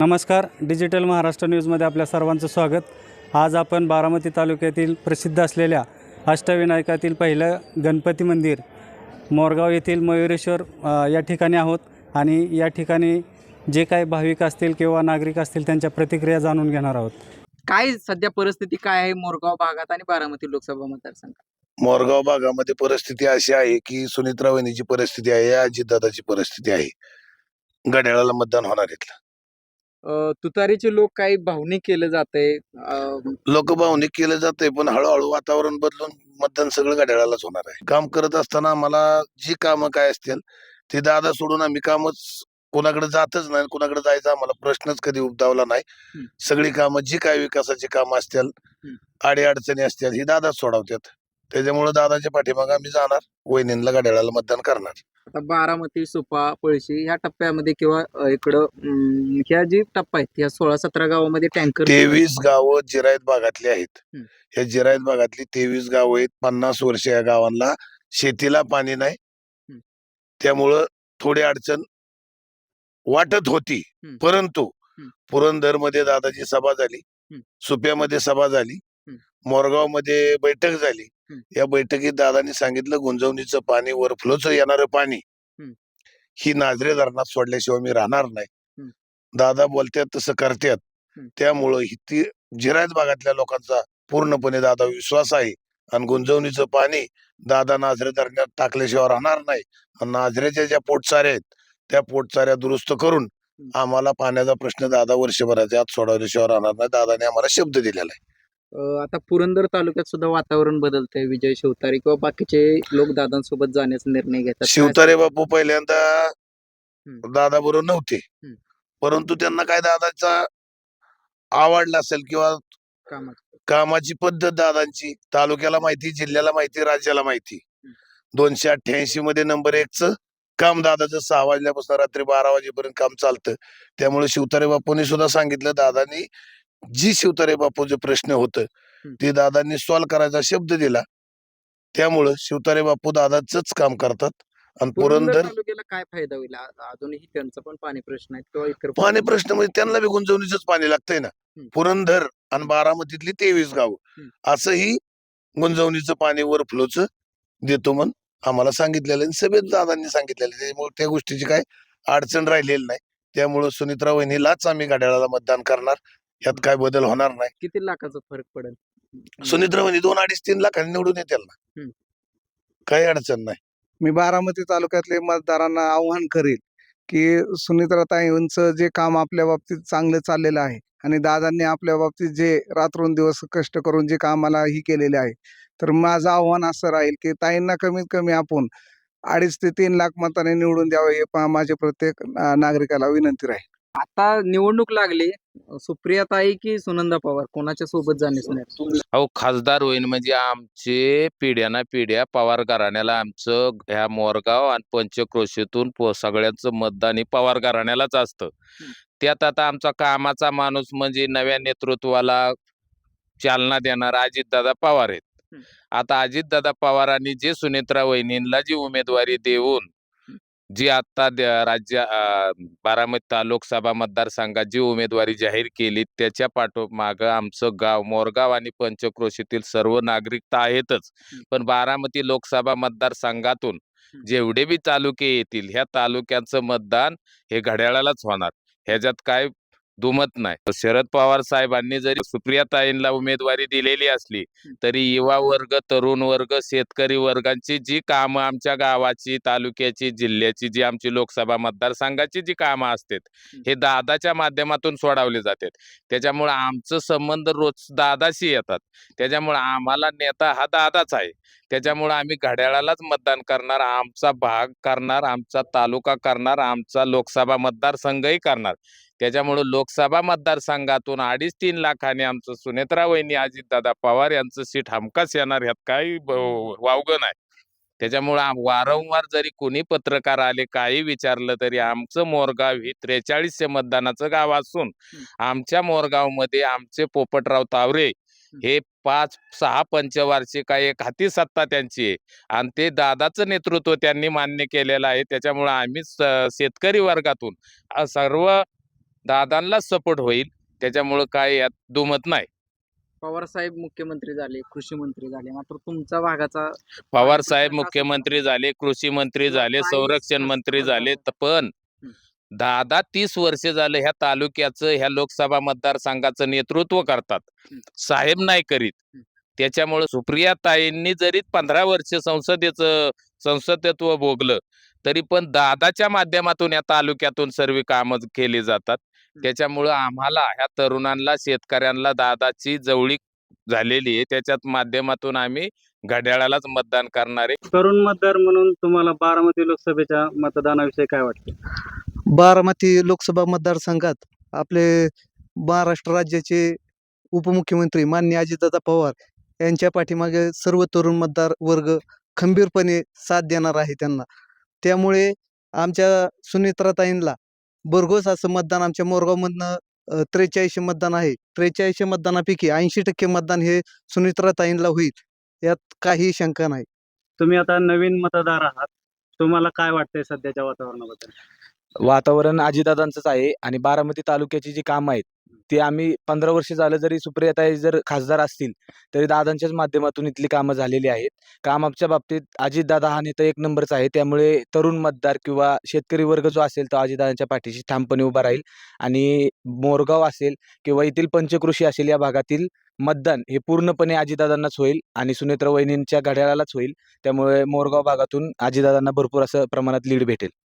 नमस्कार डिजिटल महाराष्ट्र न्यूजमध्ये आपल्या सर्वांचं स्वागत. आज आपण बारामती तालुक्यातील प्रसिद्ध असलेल्या अष्टविनायकातील पहिलं गणपती मंदिर मोरगाव येथील मयुरेश्वर या ठिकाणी आहोत. आणि या ठिकाणी जे काही भाविक असतील किंवा नागरिक असतील त्यांच्या प्रतिक्रिया जाणून घेणार आहोत. काय सध्या परिस्थिती काय आहे मोरगाव भागात आणि बारामती लोकसभा मतदारसंघात? मोरगाव भागामध्ये परिस्थिती अशी आहे की सुनित्रा वहिनीची परिस्थिती आहे अजितदादाची परिस्थिती आहे. घड्याळाला मतदान होणार इथलं. तुतारीचे लोक काही भावनिक केलं जातंय अं, लोक भावनिक केलं जाते पण हळूहळू वातावरण बदलून मतदान सगळं घड्याळालाच होणार आहे काम करत असताना आम्हाला जी कामं काय असतील ते दादा सोडून आम्ही कामच कोणाकडे जातच नाही कोणाकडे जायचा आम्हाला प्रश्नच कधी उद्भवला नाही. सगळी कामं जी काय विकासाची कामं असतील हम्म. आडी अडचणी असतील ही दादाच सोडवतात त्याच्यामुळे दादाच्या पाठीमागे आम्ही जाणार वहिनींना घड्याळाला मतदान करणार आता बारामती सुपा पळशी ह्या टप्प्यामध्ये किंवा अं, इकडं अं, ह्या जी टप्पा आहेत ह्या सोळा सतरा गावामध्ये टँकर तेवीस गावं जिरायत भागातली आहेत हम्म. या जिरायत भागातली तेवीस गावं आहेत पन्नास वर्ष या गावांना शेतीला पाणी नाही हम्म. त्यामुळं थोडी अडचण वाटत होती हम्म. परंतु हम्म. पुरंदरमध्ये दादाची सभा झाली हम्म. सुप्यामध्ये सभा झाली हम्म. मोरगावमध्ये बैठक झाली. या बैठकीत दादानी सांगितलं गुंजवणीचं पाणी वरफ्लोच येणारं पाणी. ही. नाजरे धरणात सोडल्याशिवाय मी राहणार नाही. दादा बोलतात तसं करतात. त्यामुळं ही ती जिरायत भागातल्या लोकांचा पूर्णपणे दादा विश्वास आहे आणि गुंजवणीचं पाणी दादा नाझरे धरणात टाकल्याशिवाय राहणार नाही. आणि नाझरेच्या ज्या पोटचाऱ्या आहेत त्या पोटचाऱ्या दुरुस्त करून आम्हाला पाण्याचा प्रश्न दादा वर्षभराच्या आत सोडवल्याशिवाय राहणार नाही. दादाने आम्हाला शब्द दिलेला आहे. आता पुरंदर तालुक्यात सुद्धा वातावरण बदलतंय विजय शिवतारे किंवा बाकीचे लोक दादांसोबत जाण्याचा निर्णय घेतात शिवतारे बापू पहिल्यांदा हम्म. दादा बरोबर नव्हते हम्म. परंतु त्यांना काय दादाचा आवडला असेल किंवा कामाचं? कामाची पद्धत दादांची तालुक्याला माहिती जिल्ह्याला माहिती राज्याला माहिती दोनशे अठ्ठ्याऐंशी मध्ये नंबर एकच काम दादाचं सहा वाजल्यापासून रात्री बारा वाजेपर्यंत काम चालतं त्यामुळे शिवतारे बापूंनी सुद्धा सांगितलं दादांनी जी शिवतारे बापूचे प्रश्न होतं ते दादांनी सॉल्व्ह करायचा शब्द दिला त्यामुळं शिवतारे बापू दादाच काम करतात आणि पुरंदर काय फायदा होईल अजूनही त्यांचा पण पाणी प्रश्न आहे किंवा पाणी प्रश्न म्हणजे त्यांना बी गुंजवणीच पाणी लागतंय ना. पुरंदर आणि बारामतीतली तेवीस गाव. असंही गुंजवणीचं पाणी वर फ्लोच देतो म्हण आम्हाला सांगितलेलं आहे. सभेत दादांनी सांगितलेलं. त्यामुळे त्या गोष्टीची काय अडचण राहिलेली नाही त्यामुळे सुनित्रा वहिनीलाच आम्ही घड्याळाला मतदान करणार यात काय बदल होणार नाही. किती लाखाचा फरक पडेल? सुनित्रा वहिनी दोन अडीच तीन लाखांनी निवडून येतील ना. हम्म. काही अडचण नाही. मी बारामती तालुक्यातले मतदारांना आव्हान करेल की सुनित्राताईंचं जे काम आपल्या बाबतीत चांगलं चाललेलं आहे आणि दादांनी आपल्या बाबतीत जे रात्रंदिवस कष्ट करून जे कामाला ही केलेले आहे तर माझं आव्हान असं राहील की ताईंना कमीत कमी आपण अडीच ते तीन लाख मताने निवडून द्यावं हे पा- माझे प्रत्येक अं, नागरिकाला विनंती राहील. आता निवडणूक लागली सुप्रियाताई की सुनंदा पवार? कोणाच्या सोबत जाण्यास अहो खासदार होईन म्हणजे आमचे पिढ्याना पिढ्या पवार घराण्याला आमचं ह्या मोरगाव आणि पंचक्रोशीतून सगळ्यांचं मतदान हे पवार घराण्यालाच असतं. त्यात आता आमचा कामाचा माणूस म्हणजे नव्या नेतृत्वाला चालना देणार अजितदादा पवार आहेत. आता अजितदादा पवारांनी जे सुनेत्रा वहिनींना जी उमेदवारी देऊन जी आता राज्य अं, बारामती लोकसभा मतदारसंघात जी उमेदवारी जाहीर केली त्याच्या पाठोमाग आमचं गाव मोरगाव आणि पंचक्रोशीतील सर्व नागरिक तर आहेतच. पण बारामती लोकसभा मतदारसंघातून. जेवढे बी तालुके येतील ह्या तालुक्यांचं मतदान हे घड्याळालाच होणार ह्याच्यात काय दुमत नाही. शरद पवार साहेबांनी जरी सुप्रियाताईंना उमेदवारी दिलेली असली तरी युवा वर्ग तरुण वर्ग शेतकरी वर्गांची जी कामं आमच्या गावाची तालुक्याची जिल्ह्याची जी आमची लोकसभा मतदारसंघाची जी कामं असतात हे दादाच्या माध्यमातून सोडवले जातात. त्याच्यामुळे आमचं संबंध रोज दादाशी येतात. त्याच्यामुळे आम्हाला नेता हा दादाच आहे. त्याच्यामुळे आम्ही घड्याळालाच मतदान करणार आमचा भाग करणार आमचा तालुका करणार आमचा लोकसभा मतदारसंघही करणार. त्याच्यामुळे लोकसभा मतदारसंघातून अडीच तीन लाखाने आमचं सुनेत्रा वहिनी अजितदादा पवार यांचं सीट हमखास येणार ह्यात काही ब- वावगं नाही. त्याच्यामुळे वारंवार जरी कोणी पत्रकार आले काही विचारलं तरी आमचं मोरगाव ही त्रेचाळीसशे मतदानाचं गाव असून आमच्या मोरगावमध्ये आमचे पोपटराव तावरे हे. पाच सहा पंचवार्षिक एक हाती सत्ता त्यांची आहे. आणि ते दादाचं नेतृत्व त्यांनी मान्य केलेलं आहे. त्याच्यामुळे आम्ही शेतकरी वर्गातून सर्व दादांनाच सपोर्ट होईल. त्याच्यामुळं काय यात दुमत नाही. पवार साहेब मुख्यमंत्री झाले कृषी मंत्री झाले मात्र तुमच्या भागाचा पवार साहेब मुख्यमंत्री झाले. कृषी मंत्री झाले संरक्षण मंत्री झाले पण. दादा तीस वर्ष झालं ह्या तालुक्याचं ह्या लोकसभा मतदारसंघाचं नेतृत्व करतात. साहेब नाही करीत. त्याच्यामुळे सुप्रिया ताईंनी जरी पंधरा वर्ष संसदेचं संसदत्व भोगलं तरी पण दादाच्या माध्यमातून या तालुक्यातून सर्व कामं केली जातात. त्याच्यामुळं आम्हाला ह्या तरुणांना शेतकऱ्यांना दादाची जवळीक झालेली आहे. त्याच्यात माध्यमातून आम्ही घड्याळालाच मतदान करणारे तरुण मतदार म्हणून तुम्हाला बारामती लोकसभेच्या मतदानाविषयी काय वाटतं? बारामती लोकसभा मतदारसंघात आपले महाराष्ट्र राज्याचे उपमुख्यमंत्री माननीय अजितदादा पवार यांच्या पाठीमागे सर्व तरुण मतदार वर्ग खंबीरपणे साथ देणार आहे त्यांना. त्यामुळे आमच्या सुनित्राताईंना भरघोस असं मतदान आमच्या मोरगावमधनं त्रेचाळीसशे मतदान आहे. त्रेचाळीसशे मतदानापैकी ऐंशी टक्के मतदान हे सुनित्राताईंना होईल यात काही शंका नाही. तुम्ही आता नवीन मतदार आहात. तुम्हाला काय वाटतंय सध्याच्या वातावरणाबद्दल? वातावरण अजितदादांचंच आहे आणि बारामती तालुक्याची जी कामं आहेत ते आम्ही पंधरा वर्ष झालं जरी सुप्रियाताई जर खासदार असतील तरी दादांच्याच माध्यमातून इथली कामं झालेली आहेत. कामाच्या बाबतीत अजितदादा हा नेता एक नंबरचा आहे. त्यामुळे तरुण मतदार किंवा शेतकरी वर्ग जो असेल तो अजितदादांच्या पाठीशी ठामपणे उभा राहील आणि मोरगाव असेल किंवा येथील पंचकृषी असेल या भागातील मतदान हे पूर्णपणे अजितदादांनाच होईल आणि सुनेत्र वहिनींच्या घड्याळालाच होईल. त्यामुळे मोरगाव भागातून अजितदादांना भरपूर असं प्रमाणात लीड भेटेल.